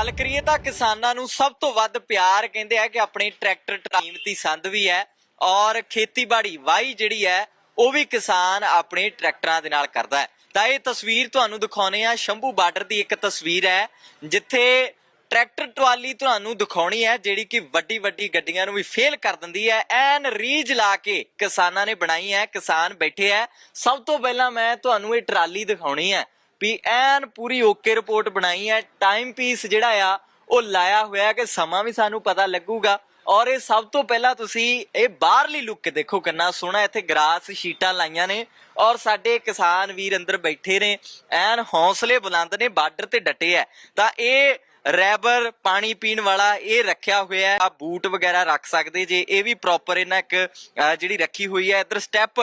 ਗੱਲ ਕਰੀਏ ਤਾਂ ਕਿਸਾਨਾਂ ਨੂੰ ਸਭ ਤੋਂ ਵੱਧ ਪਿਆਰ ਕਹਿੰਦੇ ਆ ਕਿ ਆਪਣੇ ਟਰੈਕਟਰ ਕੀਮਤੀ ਸੰਦ ਵੀ ਹੈ ਔਰ ਖੇਤੀਬਾੜੀ ਵਾਈ ਜਿਹੜੀ ਹੈ, ਉਹ ਵੀ ਕਿਸਾਨ ਆਪਣੇ ਟਰੈਕਟਰਾਂ ਦੇ ਨਾਲ ਕਰਦਾ ਹੈ। ਤਾਂ ਇਹ ਤਸਵੀਰ ਤੁਹਾਨੂੰ ਦਿਖਾਉਨੇ ਆ। ਸ਼ੰਭੂ ਬਾਰਡਰ ਦੀ ਇੱਕ ਤਸਵੀਰ ਹੈ, ਜਿੱਥੇ ਟਰੈਕਟਰ, ਟਰਾਲੀ ਤੁਹਾਨੂੰ ਦਿਖਾਉਣੀ ਹੈ, ਜਿਹੜੀ ਕਿ ਵੱਡੀ ਵੱਡੀ ਗੱਡੀਆਂ ਨੂੰ ਵੀ ਫੇਲ ਕਰ ਦਿੰਦੀ ਹੈ। ਐਨ ਰੀਜ ਲਾ ਕੇ ਕਿਸਾਨਾਂ ਨੇ ਬਣਾਈ ਹੈ, ਕਿਸਾਨ ਬੈਠੇ ਹੈ। ਸਭ ਤੋਂ ਪਹਿਲਾਂ ਮੈਂ ਤੁਹਾਨੂੰ ਇਹ ਟਰਾਲੀ ਦਿਖਾਉਣੀ ਹੈ। ਵੀ ਐਨ ਪੂਰੀ ਓਕੇ ਰਿਪੋਰਟ ਬਣਾਈ ਹੈ। ਟਾਈਮ ਪੀਸ ਜਿਹੜਾ ਆ, ਉਹ ਲਾਇਆ ਹੋਇਆ ਕਿ ਸਮਾਂ ਵੀ ਸਾਨੂੰ ਪਤਾ ਲੱਗੂਗਾ। ਔਰ ਇਹ ਸਭ ਤੋਂ ਪਹਿਲਾਂ ਤੁਸੀਂ ਇਹ ਬਾਹਰਲੀ ਲੁੱਕ ਦੇਖੋ ਕਿੰਨਾ ਸੋਹਣਾ, ਇੱਥੇ ਗਰਾਸ ਸ਼ੀਟਾਂ ਲਾਈਆਂ ਨੇ। ਔਰ ਸਾਡੇ ਕਿਸਾਨ ਵੀਰ ਅੰਦਰ ਬੈਠੇ ਨੇ। ਐਨ ਹੌਸਲੇ ਬੁਲੰਦ ਨੇ, ਬਾਰਡਰ ਤੇ ਡਟੇ ਐ ਤਾਂ ਇਹ ਰੈਬਰ ਪਾਣੀ ਪੀਣ ਵਾਲਾ ਇਹ ਰੱਖਿਆ ਹੋਇਆ ਆ ਬੂਟ ਵਗੈਰਾ ਰੱਖ ਸਕਦੇ ਜੇ। ਇਹ ਵੀ ਪ੍ਰੋਪਰ ਇਹਨਾਂ ਇੱਕ ਜਿਹੜੀ ਰੱਖੀ ਹੋਈ ਹੈ। ਇਧਰ ਸਟੈਪ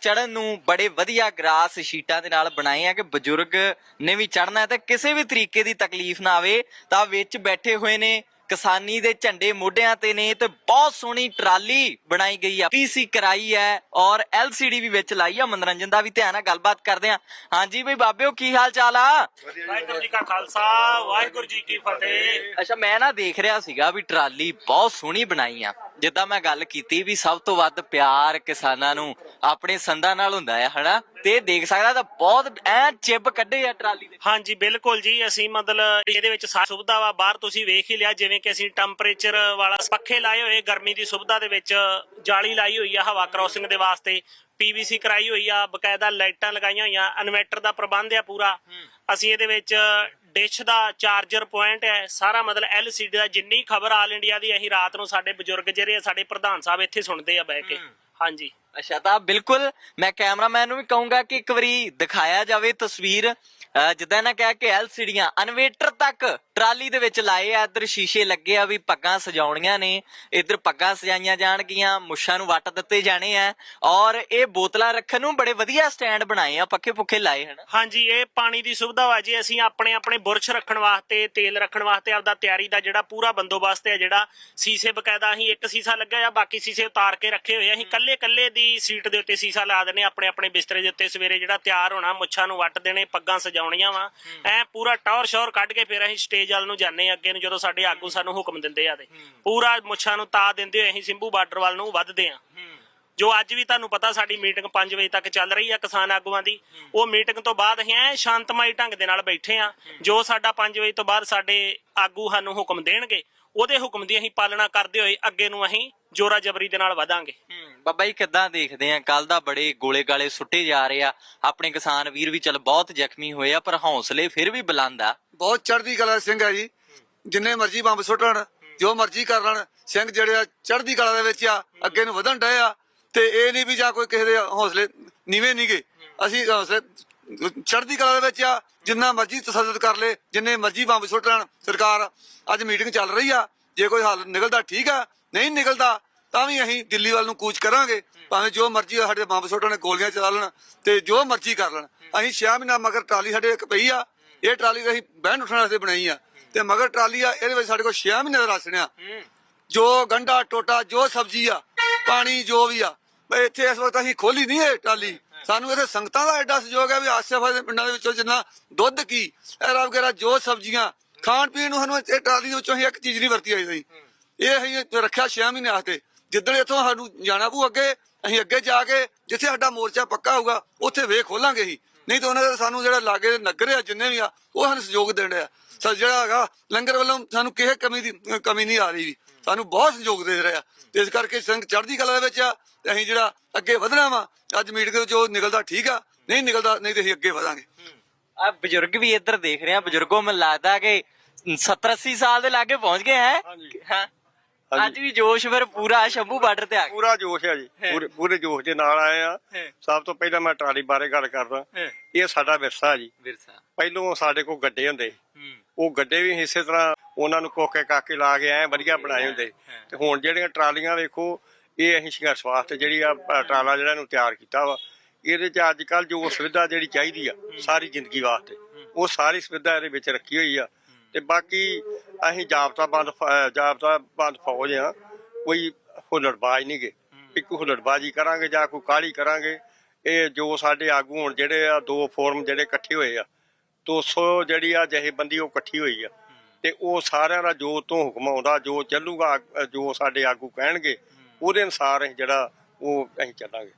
ਚੜਨ ਨੂੰ ਬੜੇ ਵਧੀਆ ਗਰਾਸ ਸ਼ੀਟਾਂ ਦੇ ਨਾਲ ਬਣਾਏ ਆ ਕਿ ਬਜ਼ੁਰਗ ਨੇ ਵੀ ਚੜਨਾ ਹੈ ਤਾਂ ਕਿਸੇ ਵੀ ਤਰੀਕੇ ਦੀ ਤਕਲੀਫ ਨਾ ਆਵੇ, ਤਾਂ ਵਿੱਚ ਬੈਠੇ ਹੋਏ ਨੇ ਕਿਸਾਨੀ ਦੇ ਝੰਡੇ ਮੋਢਿਆਂ ਤੇ ਨੇ ਤੇ ਬਹੁਤ ਸੋਹਣੀ ਟਰਾਲੀ ਬਣਾਈ ਗਈ ਆ। ਪੀਸੀ ਕਰਾਈ ਹੈ ਔਰ ਐਲਸੀਡੀ ਵੀ ਵਿੱਚ ਲਾਈ ਆ। ਮਨੋਰੰਜਨ ਦਾ ਵੀ ਧਿਆਨ ਨਾਲ ਗੱਲਬਾਤ ਕਰਦੇ ਆ। ਹਾਂਜੀ ਬਈ ਬਾਬਿਓ ਕੀ ਹਾਲ ਚਾਲ ਆ? ਵਾਹਿਗੁਰੂ ਜੀ ਕਾ ਖਾਲਸਾ ਵਾਹਿਗੁਰੂ ਜੀ ਕੀ ਫਤਿਹ। ਅੱਛਾ ਮੈਂ ਨਾ ਦੇਖ ਰਿਹਾ ਸੀਗਾ ਵੀ ਟਰਾਲੀ ਬਹੁਤ ਸੋਹਣੀ ਬਣਾਈ ਆ। ਜਿੱਦਾਂ ਮੈਂ ਗੱਲ ਕੀਤੀ ਵੀ ਸਭ ਤੋਂ ਵੱਧ ਪਿਆਰ ਕਿਸਾਨਾਂ ਨੂੰ ਆਪਣੇ ਸੰਦਾਂ ਨਾਲ ਹੁੰਦਾ ਹੈ ਹਨਾ? ਤੇ ਦੇਖ ਸਕਦਾ ਤਾਂ ਬਹੁਤ ਐ ਚਿੱਬ ਕੱਢੇ ਆ ਟਰਾਲੀ ਦੇ। ਹਾਂਜੀ ਬਿਲਕੁਲ ਜੀ ਅਸੀਂ ਮਤਲਬ ਇਹਦੇ ਵਿੱਚ ਸਾਰੀ ਸੁਵਿਧਾ ਵਾ ਬਾਹਰ ਤੁਸੀਂ ਵੇਖ ਹੀ ਲਿਆ ਜਿਵੇਂ ਕਿ ਅਸੀਂ ਟੈਂਪਰੇਚਰ ਵਾਲਾ ਪੱਖੇ ਲਾਏ ਹੋਏ ਗਰਮੀ ਦੀ ਸੁਵਿਧਾ ਦੇ ਵਿੱਚ ਜਾਲੀ ਲਾਈ ਹੋਈ ਆ ਹਵਾ ਕ੍ਰਾਸਿੰਗ ਦੇ ਵਾਸਤੇ ਪੀਵੀਸੀ ਕਰਾਈ ਹੋਈ ਆ ਬਕਾਇਦਾ ਲਾਈਟਾਂ ਲਗਾਈਆਂ ਹੋਈਆਂ ਇਨਵਰਟਰ ਦਾ ਪ੍ਰਬੰਧ ਆ ਪੂਰਾ। ਅਸੀਂ ਇਹਦੇ ਵਿੱਚ ਡਿਸ਼ ਦਾ ਚਾਰਜਰ ਪੁਆਇੰਟ ਹੈ। ਸਾਰਾ ਮਤਲਬ ਐਲਸੀਡੀ ਦਾ ਜਿੰਨੀ ਖਬਰ ਆਲ ਇੰਡੀਆ ਦੀ ਅਸੀਂ ਰਾਤ ਨੂੰ ਸਾਡੇ ਬਜ਼ੁਰਗ ਜਿਹੜੇ ਆ ਸਾਡੇ ਪ੍ਰਧਾਨ ਸਾਹਿਬ ਇੱਥੇ ਸੁਣਦੇ ਆ ਬਹਿ ਕੇ। ਹਾਂਜੀ। ਅੱਛਾ ਤਾਂ ਬਿਲਕੁਲ ਮੈਂ ਕੈਮਰਾਮੈਨ ਨੂੰ ਵੀ ਕਹੂੰਗਾ ਕਿ ਇੱਕ ਵਾਰੀ ਦਿਖਾਇਆ ਜਾਵੇ ਤਸਵੀਰ। ਜਿੱਦਾਂ ਇਹਨਾਂ ਕਿਹਾ ਕਿ ਐਲਸੀਡੀਆਂ ਇਨਵੇਟਰ ਤੱਕ ਟਰਾਲੀ ਦੇ ਵਿੱਚ ਲਾਏ ਆ ਇੱਧਰ ਸ਼ੀਸ਼ੇ ਲੱਗੇ ਆ ਵੀ ਪੱਗਾਂ ਸਜਾਉਣੀਆਂ ਨੇ ਇੱਧਰ ਪੱਗਾਂ ਸਜਾਈਆਂ ਜਾਣਗੀਆਂ ਮੁੱਛਾਂ ਨੂੰ ਵੱਟ ਦਿੱਤੇ ਜਾਣੇ ਆ ਔਰ ਇਹ ਬੋਤਲਾਂ ਰੱਖਣ ਨੂੰ ਬੜੇ ਵਧੀਆ ਸਟੈਂਡ ਬਣਾਏ ਆ ਪੱਖੇ ਪੁੱਖੇ ਲਾਏ ਹਨ। ਹਾਂਜੀ ਇਹ ਪਾਣੀ ਦੀ ਸੁਵਿਧਾ ਵਾ ਜੀ ਅਸੀਂ ਆਪਣੇ ਆਪਣੇ ਬੁਰਸ਼ ਰੱਖਣ ਵਾਸਤੇ ਤੇਲ ਰੱਖਣ ਵਾਸਤੇ ਆਪਦਾ ਤਿਆਰੀ ਦਾ ਜਿਹੜਾ ਪੂਰਾ ਬੰਦੋਬਸਤ ਹੈ ਜਿਹੜਾ ਸੀਸੇ ਬਕਾਇਦਾ ਅਸੀਂ ਇੱਕ ਸੀਸਾ ਲੱਗਿਆ ਆ ਬਾਕੀ ਸੀਸੇ ਉਤਾਰ ਕੇ ਰੱਖੇ ਹੋਏ ਆ ਅਸੀਂ ਕੱਲੇ ਕੱਲੇ ਦੀ ਸੀਟ ਦੇ ਉੱਤੇ ਸੀਸਾ ਲਾ ਦਿੰਨੇ ਆਪਣੇ ਆਪਣੇ ਬਿਸਤਰੇ ਦੇ ਉੱਤੇ ਸਵੇਰੇ ਜਿਹੜਾ ਤਿਆਰ ਹੋਣਾ ਮੁੱਛਾਂ ਨੂੰ ਵੱਟ ਦੇਣੇ ਪੱਗਾਂ ਸਜਾਉਣੀਆਂ ਵਾ। ਐ ਪੂਰਾ ਟੌਰ ਸ਼ੌਰ ਕੱਢ ਕੇ ਫਿਰ ਅਸੀਂ ਸਟੇਜ ਵੱਲ ਨੂੰ ਜਾਂਦੇ ਹਾਂ ਅੱਗੇ ਨੂੰ ਜਦੋਂ ਸਾਡੇ ਆਗੂ ਸਾਨੂੰ ਹੁਕਮ ਦਿੰਦੇ ਆ ਤੇ। ਪੂਰਾ ਮੁੱਛਾਂ ਨੂੰ ਤਾ ਦਿੰਦੇ ਹੋਏ ਅਸੀਂ ਸਿੰਭੂ ਬਾਰਡਰ ਵੱਲ ਨੂੰ ਵੱਧਦੇ ਆ ਜੋ ਅੱਜ ਵੀ ਤੁਹਾਨੂੰ ਪਤਾ ਸਾਡੀ ਮੀਟਿੰਗ 5 ਵਜੇ ਤੱਕ ਚੱਲ ਰਹੀ ਆ ਕਿਸਾਨ ਆਗੂਆਂ ਦੀ। ਉਹ ਮੀਟਿੰਗ ਤੋਂ ਬਾਅਦ ਅਸੀਂ ਐ ਸ਼ਾਂਤਮਈ ਢੰਗ ਦੇ ਨਾਲ ਬੈਠੇ ਆ ਜੋ ਸਾਡਾ 5 ਵਜੇ ਤੋਂ ਬਾਅਦ ਸਾਡੇ ਆਗੂ ਸਾਨੂੰ ਹੁਕਮ ਦੇਣਗੇ ਉਹਦੇ ਹੁਕਮ ਦੀ ਅਸੀਂ ਪਾਲਣਾ ਕਰਦੇ ਹੋਏ ਅੱਗੇ ਨੂੰ ਅਸੀਂ ਜੋਰਾ ਜਬਰੀ ਦੇ ਨਾਲ ਵਧਾਂਗੇ। ਬਾਬਾ ਜੀ ਕਿੱਦਾਂ ਦੇਖਦੇ ਆ? ਕੱਲ ਦਾ ਬੜੇ ਗੋਲੇ ਗਾਲੇ ਸੁੱਟੇ ਜਾ ਰਹੇ ਆ। ਆਪਣੇ ਕਿਸਾਨ ਵੀਰ ਵੀ ਚਲ ਬਹੁਤ ਜ਼ਖਮੀ ਹੋਏ ਆ ਪਰ ਹੌਸਲੇ ਫਿਰ ਵੀ ਬੁਲੰਦ ਆ। ਬਹੁਤ ਚੜ੍ਹਦੀ ਕਲਾ ਦੇ ਸਿੰਘ ਹੈ ਜੀ। ਜਿੰਨੇ ਮਰਜ਼ੀ ਬੰਬ ਸੁੱਟਣ ਜੋ ਮਰਜ਼ੀ ਕਰ ਲੈਣ ਸਿੰਘ ਜਿਹੜੇ ਆ ਚੜ੍ਹਦੀ ਕਲਾ ਦੇ ਵਿੱਚ ਆ ਅੱਗੇ ਨੂੰ ਵਧਣ ਡਏ ਆ। ਤੇ ਇਹ ਨਹੀਂ ਵੀ ਜਾਂ ਕੋਈ ਕਿਸੇ ਦੇ ਹੌਸਲੇ ਨੀਵੇਂ ਨਹੀਂਗੇ ਅਸੀਂ ਹੌਸਲੇ ਚੜ੍ਹਦੀ ਕਲਾ ਦੇ ਵਿੱਚ ਆ ਜਿੰਨਾ ਮਰਜ਼ੀ ਤਸੱਦਦ ਕਰ ਲੇ ਜਿੰਨੇ ਮਰਜ਼ੀ ਬੰਬ ਸੁੱਟ ਲੈਣ। ਸਰਕਾਰ ਅੱਜ ਮੀਟਿੰਗ ਚੱਲ ਰਹੀ ਆ। ਜੇ ਕੋਈ ਹੱਲ ਨਿਕਲਦਾ ਠੀਕ ਆ ਨਹੀਂ ਨਿਕਲਦਾ ਤਾਂ ਵੀ ਅਸੀਂ ਦਿੱਲੀ ਵੱਲ ਨੂੰ ਕੂਚ ਕਰਾਂਗੇ। ਭਾਵੇਂ ਜੋ ਮਰਜ਼ੀ ਸਾਡੇ ਬੰਬ ਸੁੱਟਣ, ਗੋਲੀਆਂ ਚਲਾ ਲੈਣ ਤੇ ਜੋ ਮਰਜ਼ੀ ਕਰ ਲੈਣ। ਅਸੀਂ 6 ਮਹੀਨਾ ਮਗਰ ਟਰਾਲੀ ਸਾਡੇ ਇੱਕ ਪਈ ਆ। ਇਹ ਟਰਾਲੀ ਅਸੀਂ ਬਹਿਣ ਉੱਠਣ ਵਾਸਤੇ ਬਣਾਈ ਆ। ਤੇ ਮਗਰ ਟਰਾਲੀ ਆ, ਇਹਦੇ ਵਿੱਚ ਸਾਡੇ ਕੋਲ 6 ਮਹੀਨੇ ਦਾ ਰਾਸ਼ਨ ਆ। ਜੋ ਗੰਡਾ ਟੋਟਾ, ਜੋ ਸਬਜ਼ੀ ਆ, ਪਾਣੀ ਜੋ ਵੀ ਆ, ਬਈ ਇੱਥੇ ਇਸ ਵਕਤ ਅਸੀਂ ਖੋਲੀ ਨਹੀਂ ਇਹ ਟਰਾਲੀ। ਸਾਨੂੰ ਇਹਦੇ ਸੰਗਤਾਂ ਦਾ ਐਡਾ ਸਹਿਯੋਗ ਹੈ ਵੀ ਆਸ-ਪਾਸ ਦੇ ਪਿੰਡਾਂ ਦੇ ਵਿੱਚੋਂ ਜਿੰਨਾ ਦੁੱਧ ਕੀ, ਐਰਾ ਵਗੈਰਾ ਜੋ ਸਬਜ਼ੀਆਂ, ਖਾਣ ਪੀਣ ਨੂੰ ਸਾਨੂੰ ਇਹ ਟਰਾਲੀ ਦੇ ਵਿੱਚੋਂ ਅਸੀਂ ਇੱਕ ਚੀਜ਼ ਨਹੀਂ ਵਰਤੀ ਆਈ ਸੀ। ਇਹ ਅਸੀਂ ਰੱਖਿਆ 6 ਮਹੀਨੇ ਵਾਸਤੇ। ਜਿੱਦਣ ਇੱਥੋਂ ਸਾਨੂੰ ਜਾਣਾ ਪਊ ਅੱਗੇ ਅਸੀਂ ਅੱਗੇ ਜਾ ਕੇ ਜਿੱਥੇ ਸਾਡਾ ਮੋਰਚਾ ਪੱਕਾ ਹੋਊਗਾ ਉੱਥੇ ਵੇਖ ਖੋਲਾਂਗੇ ਹੀ ਨਹੀਂ ਤਾਂ ਉਹਨਾਂ ਦੇ ਸਾਨੂੰ ਜਿਹੜਾ ਲਾਗੇ ਦੇ ਨਗਰ ਆ ਜਿੰਨੇ ਵੀ ਆ ਉਹ ਸਾਨੂੰ ਸਹਿਯੋਗ ਦੇਣ ਡਿਆ ਸਰ ਜਿਹੜਾ ਹੈਗਾ ਲੰਗਰ ਵੱਲੋਂ ਸਾਨੂੰ ਕਿਸੇ ਕਮੀ ਦੀ ਕਮੀ ਨਹੀਂ ਆ ਰਹੀ ਵੀ। ਸਾਨੂੰ ਬਹੁਤ ਸਹਿਯੋਗ ਦੇ ਰਿਹਾ ਤੇ ਇਸ ਕਰਕੇ ਸਿੰਘ ਚੜ੍ਹਦੀ ਕਲਾ ਦੇ ਵਿੱਚ ਆ ਤੇ ਅਸੀਂ ਜਿਹੜਾ ਅੱਗੇ ਵਧਣਾ ਵਾ ਅੱਜ ਮੀਟਿੰਗ ਜੋ ਨਿਕਲਦਾ ਠੀਕ ਆ ਨਹੀਂ ਨਿਕਲਦਾ ਨਹੀਂ ਤੇ ਅਸੀਂ ਅੱਗੇ ਵਧਾਂਗੇ। ਆ ਬਜ਼ੁਰਗ ਵੀ ਇੱਧਰ ਦੇਖ ਰਹੇ ਆ ਬਜ਼ੁਰਗੋ ਮੈਨੂੰ ਲੱਗਦਾ ਕਿ 70 80 ਸਾਲ ਦੇ ਲਾਗੇ ਪਹੁੰਚ ਗਏ ਹੈ। ਹਾਂ? ਅੱਜ ਵੀ ਜੋਸ਼ ਫਿਰ ਪੂਰਾ ਸ਼ੰਭੂ ਬਾਰਡਰ ਤੇ ਆ ਗਿਆ ਪੂਰਾ ਜੋਸ਼ ਹੈ ਜੀ। ਪੂਰੇ ਪੂਰੇ ਜੋਸ਼ ਦੇ ਨਾਲ ਆਏ ਆ। ਸਭ ਤੋਂ ਪਹਿਲਾਂ ਮੈਂ ਟਰਾਲੀ ਬਾਰੇ ਗੱਲ ਕਰਦਾ। ਇਹ ਸਾਡਾ ਵਿਰਸਾ ਜੀ। ਵਿਰਸਾ। ਪਹਿਲੋਂ ਸਾਡੇ ਕੋਲ ਗੱਡੇ ਹੁੰਦੇ। ਉਹ ਗੱਡੇ ਵੀ ਇਸੇ ਤਰ੍ਹਾਂ ਉਹਨਾਂ ਨੂੰ ਕੋਕੇ ਕਾਕੇ ਲਾ ਕੇ ਐ ਵਧੀਆ ਬਣਾਏ ਹੁੰਦੇ। ਤੇ ਹੁਣ ਜਿਹੜੀਆਂ ਟਰਾਲੀਆਂ ਵੇਖੋ ਇਹ ਅਸੀਂ ਸੰਘਰਸ਼ ਵਾਸਤੇ ਜਿਹੜੀ ਆ ਟਰਾਲਾ ਜਿਹੜਾ ਨੂੰ ਤਿਆਰ ਕੀਤਾ ਵਾ। ਇਹਦੇ ਚ ਅੱਜ ਕੱਲ ਜੋ ਸੁਵਿਧਾ ਜਿਹੜੀ ਚਾਹੀਦੀ ਆ ਸਾਰੀ ਜ਼ਿੰਦਗੀ ਵਾਸਤੇ। ਉਹ ਸਾਰੀ ਸੁਵਿਧਾ ਇਹਦੇ ਵਿੱਚ ਰੱਖੀ ਹੋਈ ਆ। ਤੇ ਬਾਕੀ ਅਸੀਂ ਜਾਬਤਾ ਬੰਦ ਫ- ਜਾਬਤਾ ਬੰਦ ਫੌਜ ਆ। ਕੋਈ ਹੁਲੜਬਾਜ਼ ਨਹੀਂਗੇ ਇੱਕ ਹੁਲੜਬਾਜ਼ੀ ਕਰਾਂਗੇ ਜਾਂ ਕੋਈ ਕਾਲੀ ਕਰਾਂਗੇ ਇਹ ਜੋ ਸਾਡੇ ਆਗੂ ਹੁਣ ਜਿਹੜੇ ਆ ਦੋ ਫੋਰਮ ਜਿਹੜੇ ਇਕੱਠੇ ਹੋਏ ਆ 200 ਜਿਹੜੀ ਆ ਜਥੇਬੰਦੀ ਉਹ ਇਕੱਠੀ ਹੋਈ ਆ। ਤੇ ਉਹ ਸਾਰਿਆਂ ਦਾ ਜੋ ਤੋਂ ਹੁਕਮ ਆਉਂਦਾ ਜੋ ਚੱਲੂਗਾ ਅ, ਜੋ ਸਾਡੇ ਆਗੂ ਕਹਿਣਗੇ ਉਹਦੇ ਅਨੁਸਾਰ ਅਸੀਂ ਜਿਹੜਾ ਉਹ ਅਸੀਂ ਚੱਲਾਂਗੇ।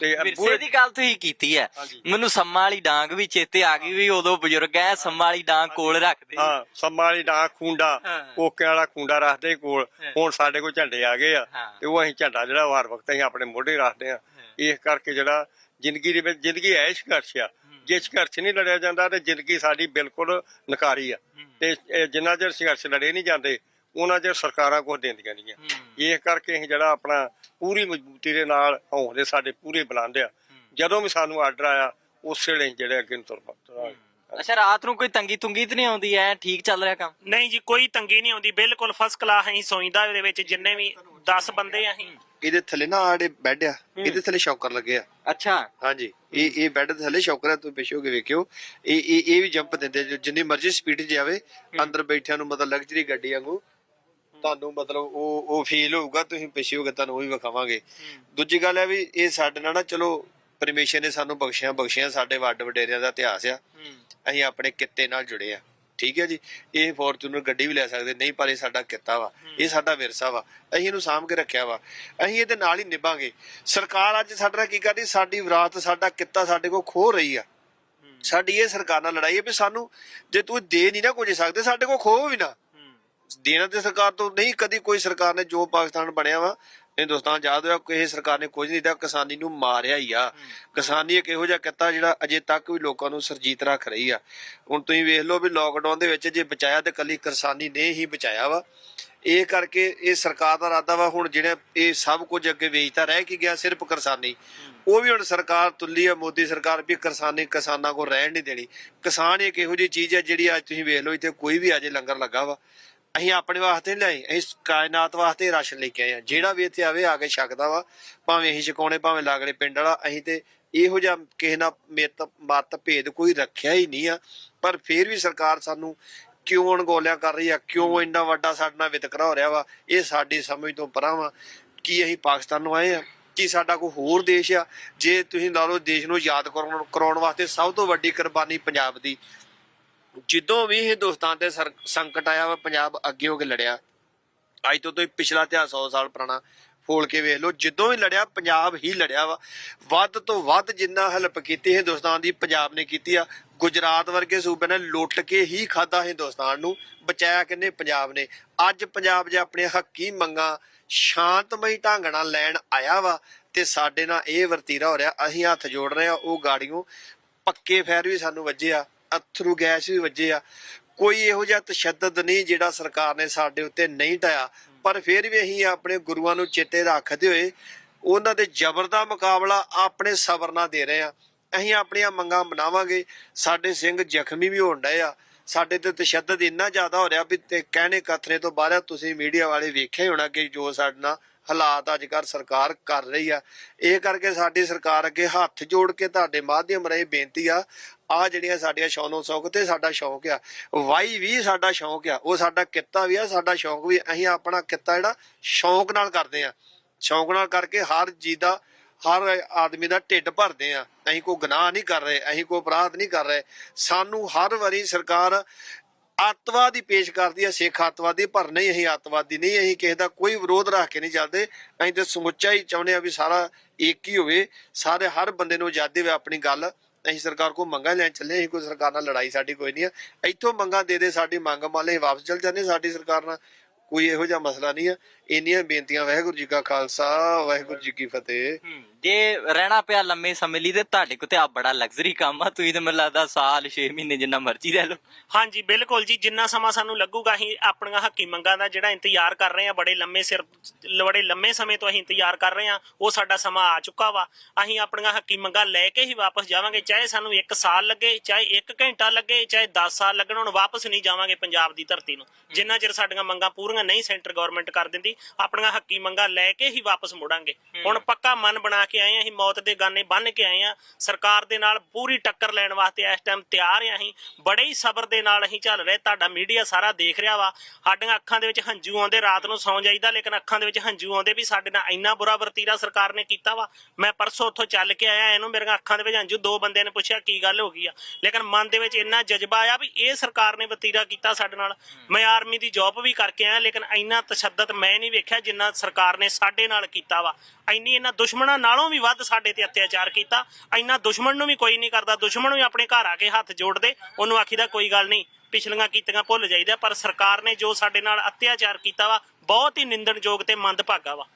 ਤੇ ਵਿਰਸੇ ਦੀ ਗੱਲ ਤੁਸੀਂ ਕੀਤੀ ਹੈ ਹਾਂਜੀ। ਮੈਨੂੰ ਸੰਮਾਂ ਵਾਲੀ ਡਾਂਗ ਵੀ ਚੇਤੇ ਆ ਗਈ ਵੀ ਉਦੋਂ ਬਜ਼ੁਰਗ ਐ ਸੰਮਾਂ ਵਾਲੀ ਡਾਂਗ ਕੋਲ ਰੱਖਦੇ। ਹਾਂ ਸੰਮਾਂ ਵਾਲੀ ਡਾਂ ਖੁੰਡਾ ਹਾਂ। ਕੋਕਿਆਂ ਵਾਲਾ ਖੁੰਡਾ ਰੱਖਦੇ ਕੋਲ। ਹੁਣ ਸਾਡੇ ਕੋਲ ਝੰਡੇ ਆ ਗਏ ਆ। ਹਾਂ। ਤੇ ਉਹ ਅਸੀਂ ਝੰਡਾ ਜਿਹੜਾ ਉਹ ਹਰ ਵਕਤ ਅਸੀਂ ਆਪਣੇ ਮੋਢੇ ਰੱਖਦੇ ਆ। ਇਸ ਕਰਕੇ ਜਿਹੜਾ ਜ਼ਿੰਦਗੀ ਦੇ ਵਿੱਚ ਜ਼ਿੰਦਗੀ ਹੈ ਸੰਘਰਸ਼ ਆ। ਜੇ ਸੰਘਰਸ਼ ਨਹੀਂ ਲੜਿਆ ਜਾਂਦਾ ਤੇ ਜ਼ਿੰਦਗੀ ਸਾਡੀ ਬਿਲਕੁਲ ਨਕਾਰੀ ਆ। ਤੇ ਇਹ ਜਿੰਨਾ ਚਿਰ ਸੰਘਰਸ਼ ਲੜੇ ਨਹੀਂ ਜਾਂਦੇ ਉਹਨਾਂ ਚਿਰ ਸਰਕਾਰਾਂ ਕੁਝ ਦਿੰਦੀਆਂ ਨਹੀਂ ਇਸ ਕਰਕੇ ਅਸੀਂ ਜਿਹੜਾ ਆਪਣਾ ਪੂਰੀ ਮਜ਼ਬੂਤੀ ਦੇ ਨਾਲ ਹੌਸਲੇ ਸਾਡੇ ਪੂਰੇ ਬੁਲੰਦ ਆ। ਜਦੋਂ ਵੀ ਸਾਨੂੰ ਆਰਡਰ ਆਇਆ ਉਸੇ ਵੇਲੇ ਜਿਹੜੇ ਅੱਗੇ ਨੂੰ ਤੁਰ ਪਾ ਅੱਛਾ ਰਾਤ ਨੂੰ ਕੋਈ ਤੰਗੀ ਤੁੰਗੀ ਤੇ ਨਹੀਂ ਆਉਂਦੀ? ਐ ਠੀਕ ਚੱਲ ਰਿਹਾ ਕੰਮ? ਨਹੀਂ ਜੀ ਕੋਈ ਤੰਗੀ ਨਹੀਂ ਆਉਂਦੀ। ਬਿਲਕੁਲ ਫਸਟ ਕਲਾਸ ਅਸੀਂ ਸੋਈਦਾ ਇਹਦੇ ਵਿੱਚ ਜਿੰਨੇ ਵੀ 10 ਬੰਦੇ ਆ ਅਸੀਂ। ਇਹਦੇ ਥੱਲੇ ਨਾ ਜਿਹੜੇ ਬੈੱਡ ਆ ਇਹਦੇ ਥੱਲੇ ਸ਼ੌਕਰ ਲੱਗੇ ਆ। ਅੱਛਾ। ਹਾਂਜੀ ਇਹ ਇਹ ਬੈੱਡ ਦੇ ਥੱਲੇ ਸ਼ੌਕਰ ਆ ਤੁਸੀਂ ਪਿੱਛੇ ਹੋ ਕੇ ਵੇਖਿਓ। ਇਹ ਇਹ ਇਹ ਵੀ ਜੰਪ ਦਿੰਦੇ ਜਿੰਨੀ ਮਰਜ਼ੀ ਸਪੀਡ 'ਚ ਜਾਵੇ ਅੰਦਰ ਬੈਠਿਆਂ ਨੂੰ ਮਤਲਬ ਲਗਜ਼ਰੀ ਗੱਡੀ ਵਾਂਗੂ ਤੁਹਾਨੂੰ ਮਤਲਬ ਉਹ ਉਹ ਫੀਲ ਹੋਊਗਾ ਤੁਸੀਂ ਪਿੱਛੇ ਹੋ ਕੇ ਤੁਹਾਨੂੰ ਉਹ ਵੀ ਵਿਖਾਵਾਂਗੇ ਦੂਜੀ ਗੱਲ ਹੈ ਵੀ ਇਹ ਸਾਡੇ ਨਾਲ ਨਾ ਚਲੋ ਪਰਮੇਸ਼ਰ ਨੇ ਸਾਨੂੰ ਬਖਸ਼ਿਆ ਬਖਸ਼ਿਆ ਸਾਡੇ ਵੱਡ ਵਡੇਰਿਆਂ ਦਾ ਇਤਿਹਾਸ ਆ। ਅਸੀਂ ਆਪਣੇ ਕਿੱਤੇ ਨਾਲ ਜੁੜੇ ਆ। ਠੀਕ ਹੈ ਜੀ? ਇਹ ਫੋਰਚੂਨਰ ਗੱਡੀ ਵੀ ਲੈ ਸਕਦੇ ਨਹੀਂ ਪਰ ਇਹ ਸਾਡਾ ਕਿੱਤਾ ਵਾ। ਇਹ ਸਾਡਾ ਵਿਰਸਾ ਵਾ। ਅਸੀਂ ਇਹਨੂੰ ਸਾਂਭ ਕੇ ਰੱਖਿਆ ਵਾ। ਅਸੀਂ ਇਹਦੇ ਨਾਲ ਹੀ ਨਿਭਾਂਗੇ। ਸਰਕਾਰ ਅੱਜ ਸਾਡੇ ਨਾਲ ਕੀ ਕਰਦੀ ਸਾਡੀ ਵਿਰਾਸਤ ਸਾਡਾ ਕਿੱਤਾ ਸਾਡੇ ਕੋਲ ਖੋ ਰਹੀ ਆ। ਸਾਡੀ ਇਹ ਸਰਕਾਰ ਨਾਲ ਲੜਾਈ ਹੈ ਵੀ ਸਾਨੂੰ ਜੇ ਤੂੰ ਦੇ ਨਹੀਂ ਨਾ ਕੁਝ ਸਕਦੇ ਸਾਡੇ ਕੋਲ ਖੋ ਵੀ ਨਾ। ਦੇਣਾ ਤੇ ਸਰਕਾਰ ਤੋਂ ਨਹੀਂ, ਕਦੀ ਕੋਈ ਸਰਕਾਰ ਨੇ ਜੋ ਪਾਕਿਸਤਾਨ ਬਣਿਆ ਵਾ ਹਿੰਦੁਸਤਾਨ ਆਜ਼ਾਦ ਹੋਇਆ ਕਿਸੇ ਸਰਕਾਰ ਨੇ ਕੁਝ ਨਹੀਂ ਦਿੱਤਾ, ਕਿਸਾਨੀ ਨੂੰ ਮਾਰਿਆ ਹੀ ਆ। ਕਿਸਾਨੀ ਇੱਕ ਇਹੋ ਜਿਹਾ ਕਿੱਤਾ ਜਿਹੜਾ ਅਜੇ ਤੱਕ ਵੀ ਲੋਕਾਂ ਨੂੰ ਸਰਜੀਤ ਰੱਖ ਰਹੀ ਆ। ਹੁਣ ਤੁਸੀਂ ਵੇਖ ਲਓ ਵੀ ਲੋਕਡਾਊਨ ਦੇ ਵਿੱਚ ਜੇ ਬਚਾਇਆ ਤੇ ਕੱਲੀ ਕਿਸਾਨੀ ਨੇ ਹੀ ਬਚਾਇਆ ਵਾ। ਇਹ ਕਰਕੇ ਇਹ ਸਰਕਾਰ ਦਾ ਇਰਾਦਾ ਵਾ, ਹੁਣ ਜਿਹੜਾ ਇਹ ਸਭ ਕੁਝ ਅੱਗੇ ਵੇਚਦਾ, ਰਹਿ ਕੇ ਗਿਆ ਸਿਰਫ ਕਿਸਾਨੀ। ਉਹ ਵੀ ਹੁਣ ਸਰਕਾਰ ਤੁੱਲੀ ਆ, ਮੋਦੀ ਸਰਕਾਰ ਵੀ ਕਿਸਾਨੀ ਕਿਸਾਨਾਂ ਕੋਲ ਰਹਿਣ ਨਹੀਂ ਦੇਣੀ। ਕਿਸਾਨ ਇੱਕ ਇਹੋ ਜਿਹੀ ਚੀਜ਼ ਹੈ ਜਿਹੜੀ ਅੱਜ ਤੁਸੀਂ ਵੇਖ ਲਓ, ਇੱਥੇ ਕੋਈ ਵੀ ਅਜੇ ਲੰਗਰ ਲੱਗਾ ਵਾ। ਅਸੀਂ ਆਪਣੇ ਵਾਸਤੇ ਨਹੀਂ ਲਿਆਏ, ਅਸੀਂ ਕਾਇਨਾਤ ਵਾਸਤੇ ਰਾਸ਼ਨ ਲੈ ਕੇ ਆਏ ਆ ਜਿਹੜਾ ਵੀ ਇੱਥੇ ਆਵੇ, ਆ ਕੇ ਛਕਦਾ ਵਾ। ਭਾਵੇਂ ਅਸੀਂ ਛਕਾਉਣੇ, ਭਾਵੇਂ ਲਾਗਲੇ ਪਿੰਡ ਵਾਲਾ, ਅਸੀਂ ਤੇ ਇਹੋ ਜਿਹਾ ਕਿਸੇ ਨਾਲ ਮਿੱਤ, ਮਤ, ਭੇਦ ਕੋਈ ਰੱਖਿਆ ਹੀ ਨਹੀਂ ਆ। ਪਰ ਫਿਰ ਵੀ ਸਰਕਾਰ ਸਾਨੂੰ ਕਿਉਂ ਅਣਗੋਲਿਆ ਕਰ ਰਹੀ ਆ? ਕਿਉਂ ਇੰਨਾ ਵੱਡਾ ਸਾਡੇ ਨਾਲ ਵਿਤਕਰਾ ਹੋ ਰਿਹਾ ਵਾ? ਇਹ ਸਾਡੀ ਸਮਝ ਤੋਂ ਪਰਾਂ ਵਾ ਕੀ ਅਸੀਂ ਪਾਕਿਸਤਾਨ ਨੂੰ ਆਏ ਆ। ਕੀ ਸਾਡਾ ਕੋਈ ਹੋਰ ਦੇਸ਼ ਆ? ਜੇ ਤੁਸੀਂ ਲਾ ਲਓ, ਦੇਸ਼ ਨੂੰ ਯਾਦ ਕਰਾਉਣ ਕਰਾਉਣ ਵਾਸਤੇ ਸਭ ਤੋਂ ਵੱਡੀ ਕੁਰਬਾਨੀ ਪੰਜਾਬ ਦੀ ਜਦੋਂ ਵੀ ਹਿੰਦੁਸਤਾਨ ਤੇ ਸਰ- ਸੰਕਟ ਆਇਆ ਵਾ, ਪੰਜਾਬ ਅੱਗੇ ਹੋ ਕੇ ਲੜਿਆ। ਅੱਜ ਤੋਂ ਤੋਂ ਪਿਛਲਾ ਇਤਿਹਾਸ 100 ਸਾਲ ਪੁਰਾਣਾ ਫੋਲ ਕੇ ਵੇਖ ਲਓ, ਜਦੋਂ ਵੀ ਲੜਿਆ, ਪੰਜਾਬ ਹੀ ਲੜਿਆ ਵਾ। ਵੱਧ ਤੋਂ ਵੱਧ ਜਿੰਨਾ ਹੈਲਪ ਕੀਤੀ ਹਿੰਦੁਸਤਾਨ ਦੀ, ਪੰਜਾਬ ਨੇ ਕੀਤੀ ਆ। ਗੁਜਰਾਤ ਵਰਗੇ ਸੂਬੇ ਨੇ ਲੁੱਟ ਕੇ ਹੀ ਖਾਦਾ ਹਿੰਦੁਸਤਾਨ ਨੂੰ, ਬਚਾਇਆ ਕਿੰਨੇ ਪੰਜਾਬ ਨੇ। ਅੱਜ ਪੰਜਾਬ ਜੇ ਆਪਣੇ ਹੱਕੀ ਮੰਗਾਂ ਸ਼ਾਂਤਮਈ ਢੰਗ ਨਾਲ ਲੈਣ ਆਇਆ ਵਾ ਤੇ ਸਾਡੇ ਨਾਲ ਇਹ ਵਰਤੀਰਾ ਹੋ ਰਿਹਾ, ਅਸੀਂ ਹੱਥ ਜੋੜ ਰਹੇ ਆ, ਉਹ ਗਾੜੀਆਂ ਪੱਕੇ ਫੈਰ ਵੀ ਸਾਨੂੰ ਵੱਜਿਆ ਅਥਰੂ ਗੈਸ ਵੀ ਵੱਜੇ ਆ। ਕੋਈ ਇਹੋ ਜਿਹਾ ਤਸ਼ੱਦਦ ਨਹੀਂ ਜਿਹੜਾ ਸਰਕਾਰ ਨੇ ਸਾਡੇ ਉੱਤੇ ਨਹੀਂ ਢਾਇਆ ਪਰ ਫਿਰ ਵੀ ਅਸੀਂ ਆਪਣੇ ਗੁਰੂਆਂ ਨੂੰ ਚੇਤੇ ਰੱਖਦੇ ਹੋਏ ਉਹਨਾਂ ਦੇ ਜ਼ਬਰ ਦਾ ਮੁਕਾਬਲਾ ਆਪਣੇ ਸਬਰ ਨਾਲ ਦੇ ਰਹੇ ਆ ਅਸੀਂ ਆਪਣੀਆਂ ਮੰਗਾਂ ਮਨਾਵਾਂਗੇ। ਸਾਡੇ ਸਿੰਘ ਜ਼ਖਮੀ ਵੀ ਹੋਣ ਡਏ ਆ। ਸਾਡੇ ਤੇ ਤਸ਼ੱਦਦ ਇੰਨਾ ਜ਼ਿਆਦਾ ਹੋ ਰਿਹਾ ਵੀ ਤੇ ਕਹਿਣੇ ਕਥਰੇ ਤੋਂ ਬਾਹਰ ਤੁਸੀਂ ਮੀਡੀਆ ਵਾਲੇ ਵੇਖਿਆ ਹੋਣਾ ਕਿ ਜੋ ਸਾਡੇ ਨਾਲ ਹਾਲਾਤ ਅੱਜ ਕੱਲ੍ਹ ਸਰਕਾਰ ਕਰ ਰਹੀ ਆ। ਇਹ ਕਰਕੇ ਸਾਡੀ ਸਰਕਾਰ ਅੱਗੇ ਹੱਥ ਜੋੜ ਕੇ ਤੁਹਾਡੇ ਮਾਧਿਅਮ ਰਾਹੀਂ ਬੇਨਤੀ ਆ ਆ ਜਿਹੜੀਆਂ ਸਾਡੀਆਂ ਸ਼ੌਨੋ ਸ਼ੌਕ ਤੇ ਸਾਡਾ ਸ਼ੌਕ ਆ। ਵਾਈ ਵੀ ਸਾਡਾ ਸ਼ੌਕ ਆ, ਉਹ ਸਾਡਾ ਕਿੱਤਾ ਵੀ ਆ, ਸਾਡਾ ਸ਼ੌਕ ਵੀ ਅਸੀਂ ਆਪਣਾ ਕਿੱਤਾ ਜਿਹੜਾ ਸ਼ੌਕ ਨਾਲ ਕਰਦੇ ਆ। ਸ਼ੌਕ ਨਾਲ ਕਰਕੇ ਹਰ ਜੀ ਦਾ, ਹਰ ਆਦਮੀ ਦਾ ਢਿੱਡ ਭਰਦੇ ਆ। ਅਸੀਂ ਕੋਈ ਗੁਨਾਹ ਨਹੀਂ ਕਰ ਰਹੇ, ਅਸੀਂ ਕੋਈ ਅਪਰਾਧ ਨਹੀਂ ਕਰ ਰਹੇ। ਸਾਨੂੰ ਹਰ ਵਾਰੀ ਸਰਕਾਰ ਅੱਤਵਾਦੀ ਪੇਸ਼ ਕਰਦੀ ਹੈ ਸਿੱਖ ਅੱਤਵਾਦੀ, ਪਰ ਨਹੀਂ, ਅਸੀਂ ਅੱਤਵਾਦੀ ਨਹੀਂ, ਅਸੀਂ ਕਿਸੇ ਦਾ ਕੋਈ ਵਿਰੋਧ ਰੱਖ ਕੇ ਨਹੀਂ ਚੱਲਦੇ। ਅਸੀਂ ਤੇ ਸਮੁੱਚਾ ਹੀ ਚਾਹੁੰਦੇ ਆ ਵੀ ਸਾਰਾ ਇੱਕ ਹੀ ਹੋਵੇ। ਸਾਰੇ, ਹਰ ਬੰਦੇ ਨੂੰ ਆਜ਼ਾਦੀ ਹੋਵੇ ਆਪਣੀ ਗੱਲ। ਅਸੀਂ ਸਰਕਾਰ ਕੋ ਮੰਗਾਂ ਲੈਣ ਚੱਲੇ ਅਸੀਂ ਕੋਈ ਸਰਕਾਰ ਨਾਲ ਲੜਾਈ ਸਾਡੀ ਕੋਈ ਨਹੀਂ ਆ। ਇੱਥੋਂ ਮੰਗਾਂ ਦੇ ਦੇ ਸਾਡੀ ਮੰਗ, ਮੰਨ ਲਈ ਵਾਪਸ ਚਲ ਜਾਂਦੇ ਸਾਡੀ ਸਰਕਾਰ ਨਾਲ ਕੋਈ ਇਹੋ ਜਿਹਾ ਮਸਲਾ ਨਹੀਂ ਆ। ਇੰਨੀਆਂ ਬੇਨਤੀਆਂ ਵਾਹਿਗੁਰੂ ਜੀ ਕਾ ਖਾਲਸਾ ਵਾਹਿਗੁਰੂ ਜੀ ਕੀ ਫਤਿਹ। ਜੇ ਰਹਿਣਾ ਪਿਆ ਲੰਮੇ ਸਮੇਂ ਲਈ ਤੇ ਤੁਹਾਡੇ ਕੋਲ ਤੇ ਆ ਬੜਾ ਲਗਜ਼ਰੀ ਕੰਮ ਆ ਤੁਸੀਂ ਤੇ ਮੈਨੂੰ ਲੱਗਦਾ ਸਾਲ 6 ਮਹੀਨੇ ਜਿੰਨਾ ਮਰਜ਼ੀ ਰਹਿ ਲਓ। ਹਾਂਜੀ ਬਿਲਕੁਲ ਜੀ ਜਿੰਨਾ ਸਮਾਂ ਸਾਨੂੰ ਲੱਗੂਗਾ ਅਸੀਂ ਆਪਣੀਆਂ ਹੱਕੀ ਮੰਗਾਂ ਦਾ ਜਿਹੜਾ ਇੰਤਜ਼ਾਰ ਕਰ ਰਹੇ ਹਾਂ ਬੜੇ ਲੰਮੇ ਸਿਰ ਬੜੇ ਲੰਮੇ ਸਮੇਂ ਤੋਂ ਅਸੀਂ ਇੰਤਜ਼ਾਰ ਕਰ ਰਹੇ ਹਾਂ ਉਹ ਸਾਡਾ ਸਮਾਂ ਆ ਚੁੱਕਾ ਵਾ। ਅਸੀਂ ਆਪਣੀਆਂ ਹੱਕੀ ਮੰਗਾਂ ਲੈ ਕੇ ਹੀ ਵਾਪਸ ਜਾਵਾਂਗੇ ਚਾਹੇ ਸਾਨੂੰ 1 ਸਾਲ ਲੱਗੇ ਚਾਹੇ 1 ਘੰਟਾ ਲੱਗੇ ਚਾਹੇ 10 ਸਾਲ ਲੱਗਣ ਹੁਣ ਵਾਪਸ ਨਹੀਂ ਜਾਵਾਂਗੇ ਪੰਜਾਬ ਦੀ ਧਰਤੀ ਨੂੰ। ਜਿੰਨਾ ਚਿਰ ਸਾਡੀਆਂ ਮੰਗਾਂ ਪੂਰੀਆਂ ਨਹੀਂ ਸੈਂਟਰ ਗਵਰਨਮੈਂਟ ਕਰ ਦਿੰਦੀ ਜੀ ਆਪਣੀਆਂ ਹੱਕੀ ਮੰਗਾਂ ਲੈ ਕੇ ਹੀ ਵਾਪਸ ਮੁੜਾਂਗੇ। ਹੁਣ ਪੱਕਾ ਮਨ ਬਣਾ ਕੇ ਆਏ ਆ ਅਸੀਂ ਮੌਤ ਦੇ ਗਾਨੇ ਬੰਨ ਕੇ ਆਏ ਆ। ਸਰਕਾਰ ਦੇ ਨਾਲ ਪੂਰੀ ਟੱਕਰ ਲੈਣ ਵਾਸਤੇ ਇਸ ਟਾਈਮ ਤਿਆਰ ਆ ਅਸੀਂ। ਬੜੇ ਹੀ ਸਬਰ ਦੇ ਨਾਲ ਅਸੀਂ ਚੱਲ ਰਹੇ। ਤੁਹਾਡਾ ਮੀਡੀਆ ਸਾਰਾ ਦੇਖ ਰਿਹਾ ਵਾ। ਸਾਡੀਆਂ ਅੱਖਾਂ ਦੇ ਵਿੱਚ ਹੰਝੂ ਆਉਂਦੇ ਰਾਤ ਨੂੰ ਸੌਂ ਜਾਈਦਾ ਲੇਕਿਨ ਅੱਖਾਂ ਦੇ ਵਿੱਚ ਹੰਝੂ ਆਉਂਦੇ ਵੀ ਸਾਡੇ ਨਾਲ ਇੰਨਾ ਬੁਰਾ ਵਰਤੀਰਾ ਸਰਕਾਰ ਨੇ ਕੀਤਾ ਵਾ। ਮੈਂ ਪਰਸੋਂ ਉੱਥੋਂ ਚੱਲ ਕੇ ਆਇਆ ਇਹਨੂੰ ਮੇਰੀਆਂ ਅੱਖਾਂ ਦੇ ਵਿੱਚ ਹੰਝੂ ਦੋ ਬੰਦਿਆਂ ਨੇ ਪੁੱਛਿਆ ਕੀ ਗੱਲ ਹੋ ਗਈ ਆ? ਲੇਕਿਨ ਮਨ ਦੇ ਵਿੱਚ ਇੰਨਾ ਜਜ਼ਬਾ ਆ ਵੀ ਇਹ ਸਰਕਾਰ ਨੇ ਵਤੀਰਾ ਕੀਤਾ ਸਾਡੇ ਨਾਲ। ਮੈਂ ਆਰਮੀ ਦੀ ਜੌਬ ਵੀ ਕਰਕੇ ਆਇਆ ਲੇਕਿਨ ਇੰਨਾ ਤਸ਼ੱਦਦ ਮੈਂ ਨਹੀਂ ਵੇਖਿਆ ਜਿੰਨਾ ਸਰਕਾਰ ਨੇ ਸਾਡੇ ਨਾਲ ਕੀਤਾ ਵਾ। ਇੰਨੀ ਇਹਨਾਂ ਦੁਸ਼ਮਣਾਂ ਨਾਲੋਂ ਵੀ ਵੱਧ ਸਾਡੇ ਤੇ ਅਤਿਆਚਾਰ ਕੀਤਾ। ਇੰਨਾ ਦੁਸ਼ਮਣ ਨੂੰ ਵੀ ਕੋਈ ਨਹੀਂ ਕਰਦਾ। ਦੁਸ਼ਮਣ ਵੀ ਆਪਣੇ ਘਰ ਆ ਕੇ ਹੱਥ ਜੋੜਦੇ। ਉਹਨੂੰ ਆਖੀਦਾ ਕੋਈ ਗੱਲ ਨਹੀਂ। ਪਿਛਲੀਆਂ ਕੀਤੀਆਂ ਭੁੱਲ ਜਾਈਦਾ। ਪਰ ਸਰਕਾਰ ਨੇ ਜੋ ਸਾਡੇ ਨਾਲ ਅਤਿਆਚਾਰ ਕੀਤਾ ਵਾ, ਬਹੁਤ ਹੀ ਨਿੰਦਣਯੋਗ ਤੇ ਮੰਦਭਾਗਾ ਵਾ।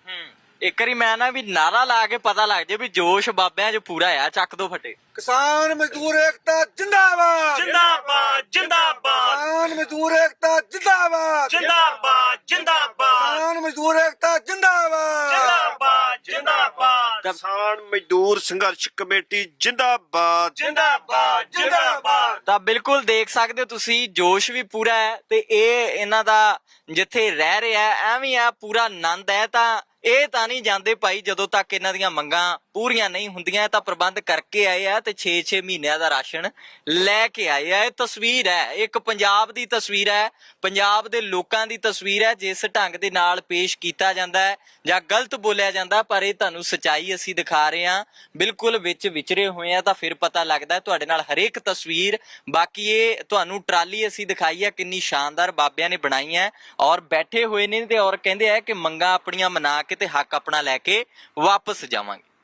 ਇੱਕ ਵਾਰੀ ਮੈਂ ਨਾ ਵੀ ਨਾਰਾ ਲਾ ਕੇ ਪਤਾ ਲੱਗ ਜੇ ਵੀ ਜੋਸ਼ ਬਾਬਿਆਂ 'ਚ ਪੂਰਾ ਆ ਚੱਕ ਦੋ ਫਟੇ। ਕਿਸਾਨ ਮਜ਼ਦੂਰ ਏਕਤਾ ਜਿੰਦਾਬਾਦ। ਜਿੰਦਾਬਾਦ ਜਿੰਦਾਬਾਦ। ਕਿਸਾਨ ਮਜ਼ਦੂਰ ਏਕਤਾ ਜਿੰਦਾਬਾਦ। ਜਿੰਦਾਬਾਦ ਜਿੰਦਾਬਾਦ। ਕਿਸਾਨ ਮਜ਼ਦੂਰ ਏਕਤਾ ਜਿੰਦਾਬਾਦ। ਜਿੰਦਾਬਾਦ ਜਿੰਦਾਬਾਦ। ਕਿਸਾਨ ਮਜ਼ਦੂਰ ਸੰਘਰਸ਼ ਕਮੇਟੀ ਜਿੰਦਾਬਾਦ। ਜਿੰਦਾਬਾਦ ਜਿੰਦਾਬਾਦ। ਤਾਂ ਬਿਲਕੁਲ ਦੇਖ ਸਕਦੇ ਹੋ ਤੁਸੀਂ ਜੋਸ਼ ਵੀ ਪੂਰਾ ਹੈ ਤੇ ਇਹ ਇਹਨਾਂ ਦਾ ਜਿੱਥੇ ਰਹਿ ਰਿਹਾ ਐਵੇਂ ਆ ਪੂਰਾ ਆਨੰਦ ਹੈ। ਤਾਂ ਇਹ ਤਾਂ ਨਹੀਂ ਜਾਂਦੇ ਭਾਈ ਜਦੋਂ ਤੱਕ ਇਹਨਾਂ ਦੀਆਂ ਮੰਗਾਂ ਪੂਰੀਆਂ ਨਹੀਂ ਹੁੰਦੀਆਂ, ਤਾਂ ਪ੍ਰਬੰਧ ਕਰਕੇ ਆਏ ਆ ਤੇ 6-6 ਮਹੀਨਿਆਂ ਦਾ ਰਾਸ਼ਨ ਲੈ ਕੇ ਆਏ ਆ। ਇਹ ਤਸਵੀਰ ਹੈ ਇੱਕ ਪੰਜਾਬ ਦੀ ਤਸਵੀਰ ਹੈ, ਪੰਜਾਬ ਦੇ ਲੋਕਾਂ ਦੀ ਤਸਵੀਰ ਹੈ, ਜਿਸ ਢੰਗ ਦੇ ਨਾਲ ਪੇਸ਼ ਕੀਤਾ ਜਾਂਦਾ ਹੈ ਜਾਂ ਗਲਤ ਬੋਲਿਆ ਜਾਂਦਾ, ਪਰ ਇਹ ਤੁਹਾਨੂੰ ਸਚਾਈ ਅਸੀਂ ਦਿਖਾ ਰਹੇ ਹਾਂ। ਬਿਲਕੁਲ ਵਿੱਚ ਵਿਚਰੇ ਹੋਏ ਆ ਤਾਂ ਫਿਰ ਪਤਾ ਲੱਗਦਾ ਤੁਹਾਡੇ ਨਾਲ ਹਰੇਕ ਤਸਵੀਰ, ਬਾਕੀ ਇਹ ਤੁਹਾਨੂੰ ਟਰਾਲੀ ਅਸੀਂ ਦਿਖਾਈ ਹੈ ਕਿੰਨੀ ਸ਼ਾਨਦਾਰ ਬਾਬਿਆਂ ਨੇ ਬਣਾਈ ਹੈ। ਔਰ ਬੈਠੇ ਹੋਏ ਨੇ ਤੇ ਔਰ ਕਹਿੰਦੇ ਆ ਕਿ ਮੰਗਾਂ ਆਪਣੀਆਂ ਮਨਾ ਕੇ ਤੇ ਹੱਕ ਆਪਣਾ ਲੈ ਕੇ ਵਾਪਸ ਜਾਵਾਂਗੇ।